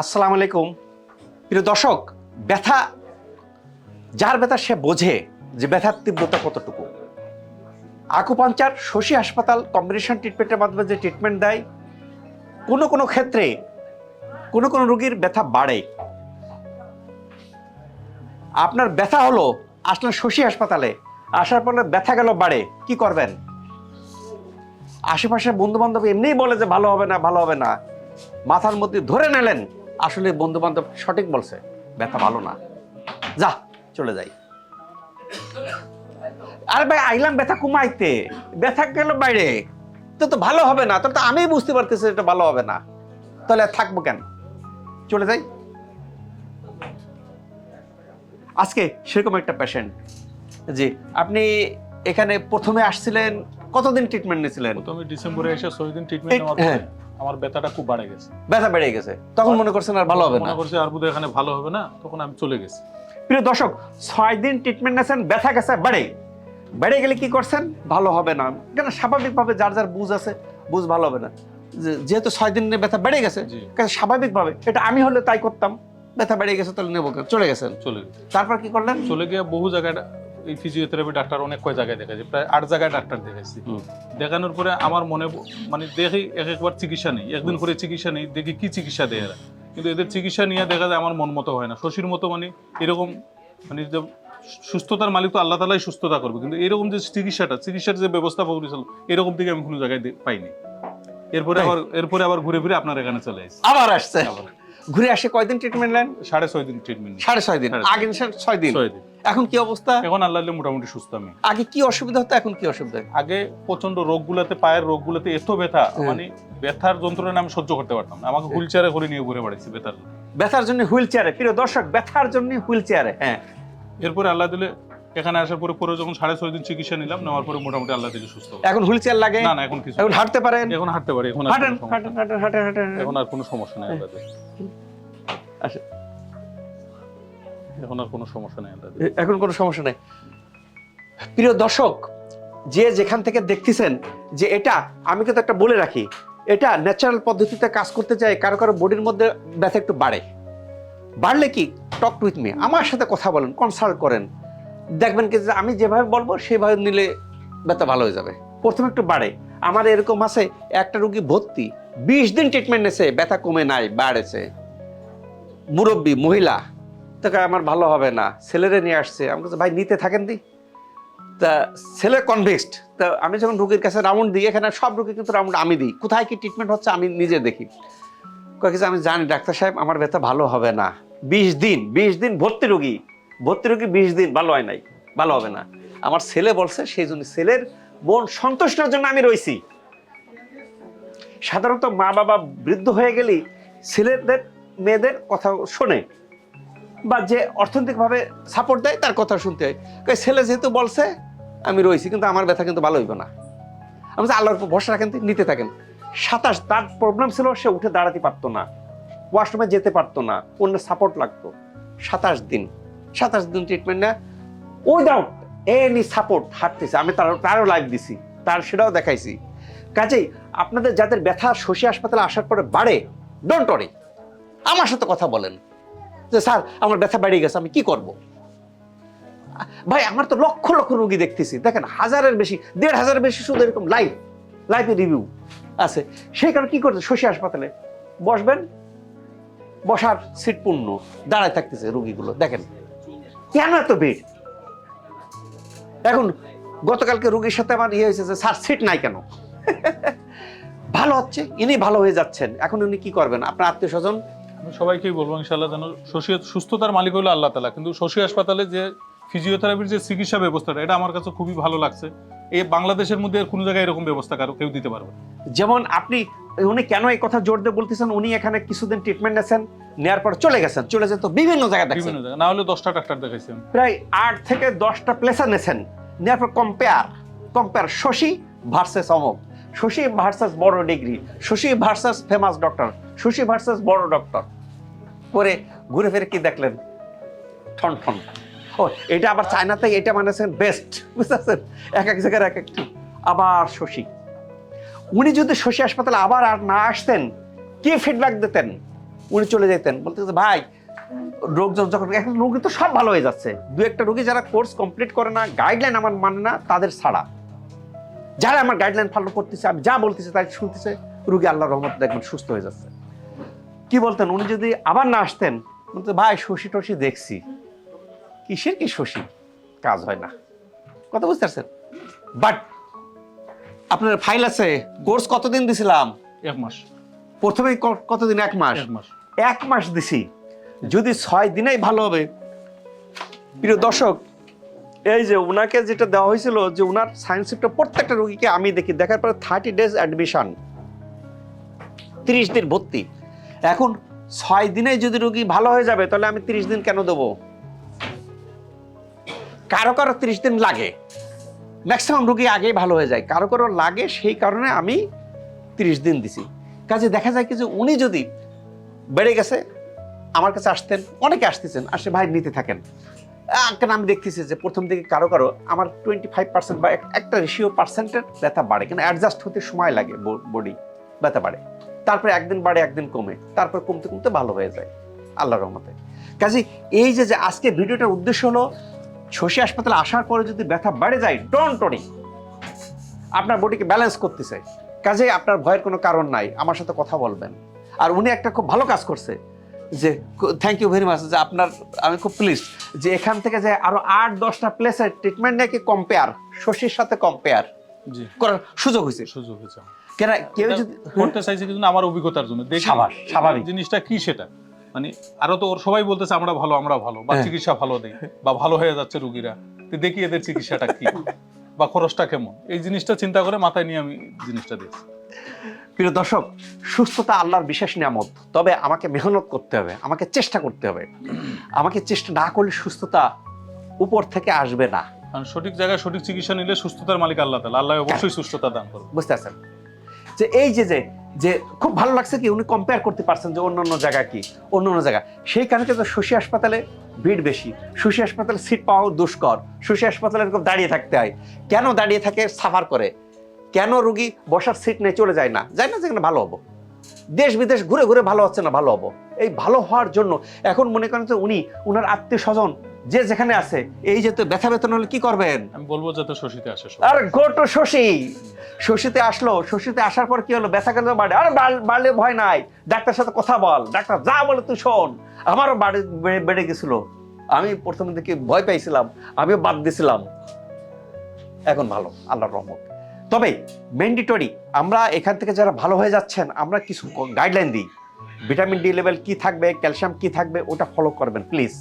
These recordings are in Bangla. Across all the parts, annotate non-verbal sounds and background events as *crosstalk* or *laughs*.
আসসালামু আলাইকুম। প্রিয় দর্শক, ব্যথা, যার ব্যথা সে বোঝে যে ব্যথার তীব্রতা কতটুকু? আকুপাঞ্চার, শশী হাসপাতাল কম্বিনেশন ট্রিটমেন্টের মাধ্যমে যে ট্রিটমেন্ট দেয়, কোনো কোনো ক্ষেত্রে কোনো কোনো রুগীর ব্যথা বাড়ে। আপনার ব্যথা হলো আসলে শশী হাসপাতালে, আসার পরে ব্যথা গেল, বাড়ে, কি করবেন? আশেপাশে বন্ধু বান্ধব এমনিই বলে যে ভালো হবে না, ভালো হবে না। মাথার মধ্যে ধরে নিলেন। আসলে বন্ধু বান্ধব সঠিক বলছে ব্যথা ভালো না। যা চলে যাই। আরে ভাই আইলাম ব্যথা কমাইতে। ব্যথা গেল বাইরে। তো তো ভালো হবে না তো তো আমি বুঝতে পারতেছি এটা ভালো হবে না। তাহলে থাকব কেন? চলে যাই। আজকে সেরকম একটা পেশেন্ট জি আপনি এখানে প্রথমে আসছিলেন কতদিন ট্রিটমেন্ট নিয়েছিলেন? প্রথমে ডিসেম্বরে এসে ছয় দিন ট্রিটমেন্ট নেওয়ার আমার ব্যথাটা খুব বাড়ে গেছে। ব্যথা বেড়ে গেছে। তখন মনে করছেন আর ভালো হবে না? মনে করছি আর বোধহয় এখানে ভালো হবে না তখন আমি চলে গেছি। প্রিয় দর্শক ছয় দিন ট্রিটমেন্ট নিয়েছেন ব্যথা গেছে বেড়ে। বেড়ে গেলে কি করছেন? ভালো হবে না। কেন? স্বাভাবিকভাবে যার যার বুঝ আছে বুঝ ভালো হবে না। যেহেতু ছয় দিন ব্যথা বেড়ে গেছে স্বাভাবিকভাবে। এটা আমি হলে তাই করতাম। ব্যথা বেড়ে গেছে তাহলে নেব? চলে গেছেন। চলে তারপর কি করলেন? চলে গিয়ে বহু জায়গায় এই ফিজিওথেরাপি ডাক্তার অনেক কয় জায়গায় দেখাইছি প্রায় আট জায়গায় ডাক্তার দেখাইছি। হুম। দেখানোর পরে আমার মনে মানে দেখি এক একবার চিকিৎসা নেই একদিন করে চিকিৎসা নেই দেখি কি চিকিৎসা দেয় এরা। কিন্তু এদের চিকিৎসা নিয়ে দেখা যায় আমার মন মতো হয় না। শশীর মতো মানে এরকম মানে যে সুস্থতার মালিক তো আল্লাহ তালাই সুস্থতা করবে। কিন্তু এরকম যে চিকিৎসাটা চিকিৎসার যে ব্যবস্থা করেছিল এরকম থেকে আমি কোনো জায়গায় পাইনি। এরপরে আবার এরপরে আবার ঘুরে ফিরে আপনার এখানে চলে আসছি আবার আসছে? ঘুরে আসে কয়দিন ট্রিটমেন্ট নেন? সাড়ে ছয় দিন ট্রিটমেন্ট সাড়ে ছয় দিন। আগে ছয় দিন। ছয় দিন। এখন কি অবস্থা? এখন আল্লাহ দিলে মোটামুটি সুস্থ আমি। আগে কি অসুবিধা হতো এখন কি অসুবিধা? আগে প্রচণ্ড রোগগুলোতে পায়ের রোগগুলোতে এত ব্যথা মানে ব্যথার যন্ত্রণা আমি সহ্য করতে পারতাম না। আমাকে হুইল চেয়ারে করে নিয়ে ঘুরে বেড়াইছি ব্যথার ব্যথার জন্য হুইল চেয়ারে প্রিয় দর্শক ব্যথার জন্য হুইল চেয়ারে হ্যাঁ। এরপরে আল্লাহ দিলে এখানে আসার পরে পরে যখন সাড়ে ছয় দিন চিকিৎসা নিলাম নেওয়ার পরে মোটামুটি আল্লাহ দিলে সুস্থ। এখন হুইল চেয়ার লাগে? না না এখন কিছু এখন হাঁটতে পারেন? এখন হাঁটতে পারি এখন হাঁটেন হাঁটেন হাঁটেন হাঁটেন হাঁটেন। এখন আর কোনো সমস্যা নেই আল্লাহ। আচ্ছা। এখন আর কোনো সমস্যা নেই এখন কোনো সমস্যা নেই। প্রিয় দর্শক যে যেখান থেকে দেখতেছেন যে এটা আমি কিন্তু একটা বলে রাখি এটা ন্যাচারাল পদ্ধতিতে কাজ করতে চাই কারও কারও বডির মধ্যে ব্যথা একটু বাড়ে। বাড়লে কি? টক উইথ মি আমার সাথে কথা বলেন কনসাল্ট করেন। দেখবেন কি যে আমি যেভাবে বলব সেভাবে নিলে ব্যথা ভালো হয়ে যাবে। প্রথমে একটু বাড়ে। আমার এরকম আছে একটা রুগী ভর্তি বিশ দিন ট্রিটমেন্ট নেছে ব্যথা কমে নাই বাড়েছে। মুরব্বী মহিলা তাকে আমার ভালো হবে না। ছেলেরে নিয়ে আসছে। আমি বলছি, ভাই নিতে থাকেন দি। তা ছেলে কনভিক্সড তা আমি যখন রুগীর কাছে রাউন্ড দিই এখানে সব রুগী কিন্তু রাউন্ড আমি দিই। কোথায় কি ট্রিটমেন্ট হচ্ছে আমি নিজে দেখি। কয়েক আমি জানি ডাক্তার সাহেব আমার ব্যথা ভালো হবে না। বিশ দিন বিশ দিন ভর্তি রুগী। ভর্তি রুগী বিশ দিন ভালো হয় নাই ভালো হবে না। আমার ছেলে বলছে সেই জন্য ছেলের মন সন্তুষ্টের জন্য আমি রয়েছি সাধারণত মা বাবা বৃদ্ধ হয়ে গেলেই ছেলেদের মেয়েদের কথা শোনে। বা যে অর্থনৈতিকভাবে সাপোর্ট দেয়, তার কথা শুনতে হয়। ছেলে যেহেতু বলছে, আমি রয়েছি, কিন্তু আমার ব্যথা কিন্তু ভালো হইব না। আমি আল্লাহর উপর ভরসা রাখেন, নিতে থাকেন। সাতাশ, তার প্রবলেম ছিল, সে উঠে দাঁড়াতে পারতো না। ওয়াশরুমে যেতে পারতো না, অন্য সাপোর্ট লাগতো। সাতাশ দিন সাতাশ দিন ট্রিটমেন্ট না উইদাউট এনি সাপোর্ট হাঁটতেছে। আমি তার তারও লাইভ দিছি, তার সেটাও দেখাইছি। কাজেই আপনাদের যাদের ব্যথা শশী হাসপাতালে আসার পরে বাড়ে ডোন্ট অরি আমার সাথে কথা বলেন। যে, স্যার, আমার ব্যথা বেড়ে গেছে, আমি কি করব? ভাই, আমার তো লক্ষ লক্ষ রোগী দেখতেছি। দেখেন, হাজারের বেশি, দেড় হাজারের বেশি শুধু এরকম লাইভ লাইভে রিভিউ আছে। সেই কারণে কি করছে শশী হাসপাতালে বসবেন, বসার সিট পূর্ণ, দাঁড়ায় থাকতেছে রুগীগুলো। দেখেন, কেন এত ভিড়? এখন, গতকালকে রুগীর সাথে আমার ইয়ে হয়েছে যে, স্যার সিট নাই কেন? *laughs* ভালো হচ্ছে, ইনি ভালো হয়ে যাচ্ছেন। এখন উনি কি করবেন? আপনার আত্মীয় স্বজন আমি সবাইকেই বলব ইনশাল্লাহ যেন শশী সুস্থতার মালিক হলো আল্লাহ তালা। কিন্তু শশী হাসপাতালে যে ফিজিওথেরাপির যে চিকিৎসা ব্যবস্থাটা এটা আমার কাছে খুবই ভালো লাগছে। এই বাংলাদেশের মধ্যে কোনো জায়গায় এরকম ব্যবস্থা কারও কেউ দিতে পারবে। যেমন আপনি উনি কেন এই কথা জোর দিয়ে বলতেছেন? উনি এখানে কিছুদিন ট্রিটমেন্ট নেছেন নেওয়ার পর চলে গেছেন। চলে যেত বিভিন্ন জায়গায় দেখছেন। না হলে দশটা ডাক্তার দেখাইছি আমি। প্রায় আট থেকে দশটা প্লেসার নেছেন নেওয়ার পর কম্পেয়ার কম্পেয়ার শশী ভার্সেস অমক। শশী ভার্সাস বড় degree, Shashi versus famous doctor Shashi versus বড় ডক্টর পরে ঘুরে ফিরে কি দেখলেন? ঠন ঠন। ও, এটা আবার চায়নাতে এটা মানেছেন বেস্ট বুঝতেছেন এক এক জায়গার এক একটু। আবার শশী। উনি যদি শশী হাসপাতালে আবার আর না আসতেন, কি ফিডব্যাক দিতেন? উনি চলে যেতেন। বলতে ভাই, রোগ যখন যখন, এখন রোগী তো সব ভালো হয়ে যাচ্ছে। দু একটা রোগী যারা কোর্স কমপ্লিট করে না গাইডলাইন আমার মানে না, তাদের ছাড়া। যারা আমার গাইডলাইন ফলো করতেছে আমি যা বলতেছে তাই শুনতেছে রুগী আল্লাহ রহমত দেখবেন সুস্থ হয়ে যাচ্ছে। কি বলতেন উনি যদি আবার না আসতেন বলতে ভাই শশী টসি দেখছি। কিসের কি শশী? কাজ হয় না। কথা বুঝতে পারছেন? বাট আপনার ফাইল আছে কোর্স কতদিন দিছিলাম? এক মাস। প্রথমে কতদিন? এক মাস। এক মাস। এক মাস দিছি। যদি ছয় দিনেই ভালো হবে প্রিয় দর্শক এই যে ওনাকে যেটা দেওয়া হয়েছিল যে ওনার সায়েন্সিপটা প্রত্যেকটা রোগীকে আমি দেখি। দেখার পরে থার্টি ডেজ অ্যাডমিশন তিরিশ দিন ভর্তি। এখন ছয় দিনে যদি রোগী ভালো হয়ে যাবে, তাহলে আমি তিরিশ দিন কেন দেবো? কারও কারও তিরিশ দিন লাগে। ম্যাক্সিমাম রোগী আগেই ভালো হয়ে যায়। কারও কারও লাগে সেই কারণে আমি তিরিশ দিন দিছি। কাজে দেখা যায় কি যে উনি যদি বেড়ে গেছে, আমার কাছে আসতেন, অনেকে আসতেছেন, আসে ভাই নিতে থাকেন। কেন আমি দেখতেছি যে প্রথম দিকে কারও কারও আমার টোয়েন্টি ফাইভ পার্সেন্ট বা একটা রেশিও পার্সেন্টের ব্যথা বাড়ে। কিন্তু অ্যাডজাস্ট হতে সময় লাগে বডি ব্যথা বাড়ে। তারপরে একদিন বাড়ে, একদিন কমে। তারপর কমতে কমতে ভালো হয়ে যায়, আল্লাহর রহমতে। কাজে এই যে যে আজকে ভিডিওটার উদ্দেশ্য হলো, শশী হাসপাতালে আসার পরে যদি ব্যথা বেড়ে যায় ডোন্ট টনি আপনার বডিকে ব্যালেন্স করতেছে কাজে আপনার ভয়ের কোনো কারণ নাই। আমার সাথে কথা বলবেন। আর উনি একটা খুব ভালো কাজ করছে। যে থ্যাংক ইউ ভেরি মাচ যে আপনার আমি খুব প্লিজ যে এখান থেকে যে আরও আট দশটা প্লেসের ট্রিটমেন্ট নাকি কম্পেয়ার শশীর সাথে কম্পেয়ার করার সুযোগ হয়েছে। সুযোগ হয়েছে কেন কেউ যদি করতে চাইছি কিন্তু আমার অভিজ্ঞতার জন্য। স্বাভাবিক। জিনিসটা কি সেটা? মানে আরও তো ওর সবাই বলতেছে আমরা ভালো আমরা ভালো বা হ্যাঁ। চিকিৎসা ভালো দেই বা ভালো হয়ে যাচ্ছে রুগীরা তো দেখি এদের চিকিৎসাটা কি? বা খরচটা কেমন? এই জিনিসটা চিন্তা করে মাথায় নিয়ে আমি জিনিসটা দিয়েছি প্রিয় দর্শক সুস্থতা আল্লাহর বিশেষ নিয়ামত। তবে আমাকে মেহনত করতে হবে আমাকে চেষ্টা করতে হবে। আমাকে চেষ্টা না করলে সুস্থতা উপর থেকে আসবে না। কারণ সঠিক জায়গায় সঠিক চিকিৎসা নিলে সুস্থতার মালিক আল্লাহ তালা আল্লাহ অবশ্যই সুস্থতা দান করবে। বুঝতে পারছেন? যে এই যে যে যে খুব ভালো লাগছে কি উনি কম্পেয়ার করতে পারছেন যে অন্য অন্য জায়গা কি অন্য অন্য জায়গা। সেই কারণে কিন্তু শশী হাসপাতালে ভিড় বেশি। শশী হাসপাতালে সিট পাওয়াও দুষ্কর। শশী হাসপাতালে এরকম দাঁড়িয়ে থাকতে হয়। কেন দাঁড়িয়ে থাকে? সাফার করে। কেন রুগী বসার সিট নিয়ে চলে যায় না? যায় না যেখানে ভালো হব। দেশ বিদেশ ঘুরে ঘুরে ভালো হচ্ছে না ভালো হব। এই ভালো হওয়ার জন্য এখন মনে করেন যে উনি উনার আত্মীয় স্বজন যে যেখানে আছে এই যে তো ব্যথা বেতন হলে কি করবেন? আমি বলব যাতে শশীতে আসে আর গো টু শশী! শশীতে আসলো শশীতে আসার পর কি হলো? ব্যথা কেন বাড়ে? আর বাড়লে ভয় নাই। ডাক্তার সাথে কথা বল। ডাক্তার যা বলে তুই শোন। আমারও বাড়ি বেড়ে- বেড়ে গেছিল। আমি প্রথম দিকে ভয় পাইছিলাম আমিও বাদ দিছিলাম। এখন ভালো আল্লাহর রহমত। তবে ম্যান্ডেটরি আমরা এখান থেকে যারা ভালো হয়ে যাচ্ছেন, আমরা কিছু গাইডলাইন দিই। ভিটামিন ডি লেভেল কি থাকবে ক্যালসিয়াম কি থাকবে, ওটা ফলো করবেন প্লিজ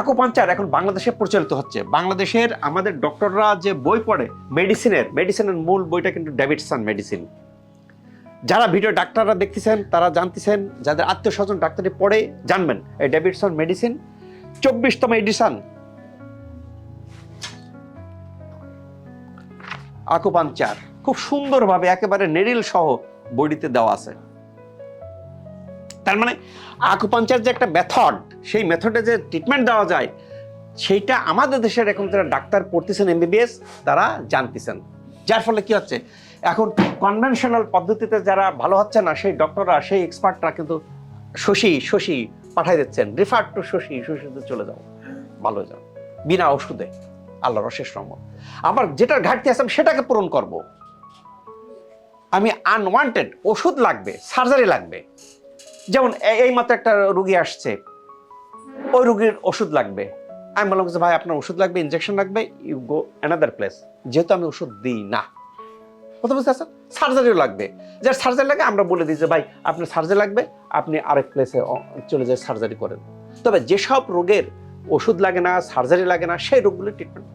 আকুপাঞ্চার এখন বাংলাদেশে প্রচলিত হচ্ছে। বাংলাদেশের আমাদের ডক্টররা যে বই পড়ে মেডিসিনের মেডিসিনের মূল বইটা কিন্তু ডেভিডসন মেডিসিন যারা ভিডিও ডাক্তাররা দেখতেছেন, তারা জানতেছেন, যাদের আত্মীয় স্বজন ডাক্তারি পড়ে, জানবেন। এই ডেভিডসন মেডিসিন চব্বিশতম এডিশন আকুপাঞ্চার খুব সুন্দরভাবে একেবারে নেরিল সহ বইটিতে দেওয়া আছে। তার মানে আকুপাঞ্চার যে একটা মেথড সেই মেথডে যে ট্রিটমেন্ট দেওয়া যায়, সেইটা আমাদের দেশের এখন যারা ডাক্তার পড়তেছেন এমবিবিএস তারা জানতেছেন। যার ফলে কি হচ্ছে? এখন কনভেনশনাল পদ্ধতিতে যারা ভালো হচ্ছে না, সেই ডক্টররা সেই এক্সপার্টরা কিন্তু শশী শশী পাঠাই দিচ্ছেন। রিফার টু শশী, শশীতে চলে যাও। ভালো যাও। বিনা ওষুধে। আল্লাহর অশেষ রহমত। আমার যেটার ঘাটতি আছে, আমি সেটাকে পূরণ করব। আমি আনওয়ান্টেড ওষুধ লাগবে সার্জারি লাগবে। যেমন এই মাত্র একটা রুগী আসছে, ওই রুগীর ওষুধ লাগবে। আমি বললাম যে, ভাই, আপনার ওষুধ লাগবে ইনজেকশন লাগবে ইউ গো অ্যানাদার প্লেস যেহেতু আমি ওষুধ দিই না। কথা বুঝতে পারছেন? সার্জারিও লাগবে। যার সার্জারি লাগে, আমরা বলে দিই যে, ভাই, আপনার সার্জারি লাগবে, আপনি আরেক প্লেসে চলে যায় সার্জারি করেন তবে যেসব রোগের ওষুধ লাগে না সার্জারি লাগে না, সেই রোগগুলির ট্রিটমেন্ট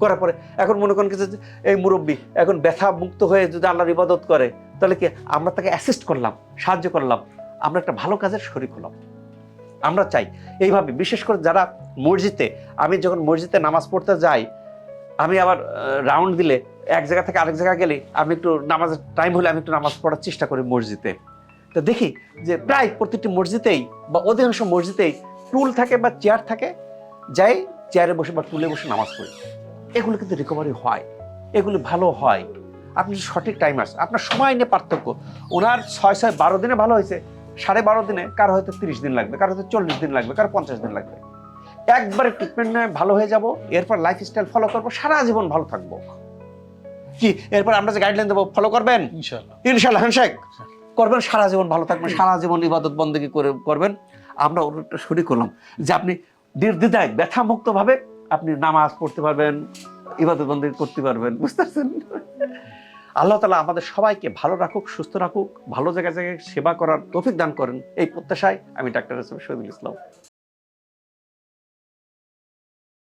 করার পরে এখন মনে করেন কিছু এই মুরব্বী এখন ব্যথা মুক্ত হয়ে যদি আল্লাহর ইবাদত করে, তাহলে কি আমরা তাকে অ্যাসিস্ট করলাম, সাহায্য করলাম, আমরা একটা ভালো কাজের শরিক হলাম। আমরা চাই এইভাবে, বিশেষ করে যারা মসজিদে, আমি যখন মসজিদে নামাজ পড়তে যাই, আমি আবার রাউন্ড দিলে এক জায়গা থেকে আরেক জায়গা গেলে আমি একটু নামাজের টাইম হলে আমি একটু নামাজ পড়ার চেষ্টা করি মসজিদে। তো দেখি যে প্রায় প্রতিটি মসজিদেই বা অধিকাংশ মসজিদেই টুল থাকে বা চেয়ার থাকে, যাই চেয়ারে বসে বা টুলে বসে নামাজ পড়ি। এগুলো কিন্তু রিকভারি হয়। এগুলো ভালো হয়। আপনি সঠিক টাইম আসে আপনার সময় নিয়ে পার্থক্য। ওনার ছয় ছয় বারো দিনে ভালো হয়েছে। সাড়ে বারো দিনে কারও হয়তো তিরিশ দিন লাগবে কারও হয়তো চল্লিশ দিন লাগবে কারও পঞ্চাশ দিন লাগবে। একবারে ট্রিটমেন্ট নিয়ে ভালো হয়ে যাব এরপর লাইফস্টাইল ফলো করব সারা জীবন ভালো থাকব। কি? এরপর আমরা যে গাইডলাইন দেবো ফলো করবেন? ইনশাল্লাহ হ্যান্ডশেক করবেন সারা জীবন ভালো থাকবেন সারা জীবন ইবাদত বন্দেগী করে করবেন। আমরা ওটা শুরু করলাম যে আপনি নির্দ্বিধায় ব্যথা মুক্ত ভাবে আপনি নামাজ পড়তে পারবেন, ইবাদত বন্দি করতে পারবেন বুঝতে পারছেন আল্লাহ তালা আমাদের সবাইকে ভালো রাখুক, সুস্থ রাখুক, ভালো জায়গায় জায়গায় সেবা করার তৌফিক দান করেন। এই প্রত্যাশায় আমি ডাক্তার শহীদুল ইসলাম।